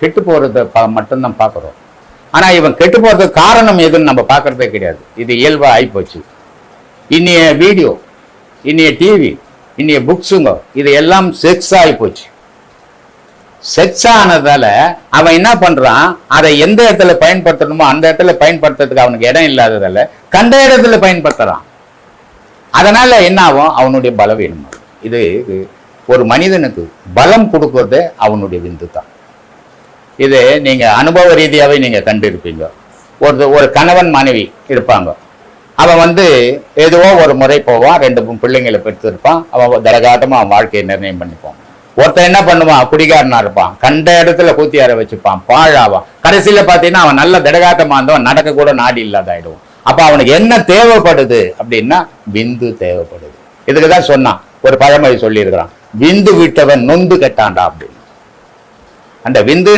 கெட்டு போகிறத மட்டும்தான் பார்க்குறோம். ஆனால் இவன் கெட்டு போகிறதுக்கு காரணம் எதுன்னு நம்ம பார்க்கறதே கிடையாது. இது இயல்பாக ஆகிப்போச்சு இன்னைய வீடியோ இன்னைய டிவி இன்னைய புக்ஸுங்க இது எல்லாம் செக்ஸ் ஆகிப்போச்சு செக்ஸ் ஆனதால அவன் என்ன பண்ணுறான் அதை எந்த இடத்துல பயன்படுத்தணுமோ அந்த இடத்துல பயன்படுத்துறதுக்கு அவனுக்கு இடம் இல்லாததால கண்ட இடத்துல பயன்படுத்துகிறான் அதனால் என்ன ஆகும்? அவனுடைய பலவீனம் இது இது ஒரு மனிதனுக்கு பலம் கொடுக்கறது அவனுடைய விந்து தான் இது நீங்க அனுபவ ரீதியாவே நீங்க கண்டிருப்பீங்க. ஒரு ஒரு கணவன் மனைவி இருப்பாங்க. அவன் வந்து எதுவோ ஒரு முறை போவான் ரெண்டு பிள்ளைங்களை பெற்றிருப்பான். அவன் தரகாட்டமாக அவன் வாழ்க்கையை நிர்ணயம் பண்ணிப்பான். ஒருத்தன் என்ன பண்ணுவான்? குடிகாரனா இருப்பான். கண்ட இடத்துல கூத்தியார வச்சுப்பான். பாழாவான். கடைசியில் பாத்தீங்கன்னா அவன் நல்ல திடகாட்டமா இருந்தவன் நடக்க கூட நாடி இல்லாத ஆயிடுவான் அவனுக்கு என்ன தேவைப்படுது அப்படின்னா விந்து தேவைப்படுது. இதுக்கு தான் சொன்னான். ஒரு பழமொழி சொல்லியிருக்கிறான். விந்து விட்டவன் நொந்து கெட்டான்டா அப்படின்னு. அந்த விந்து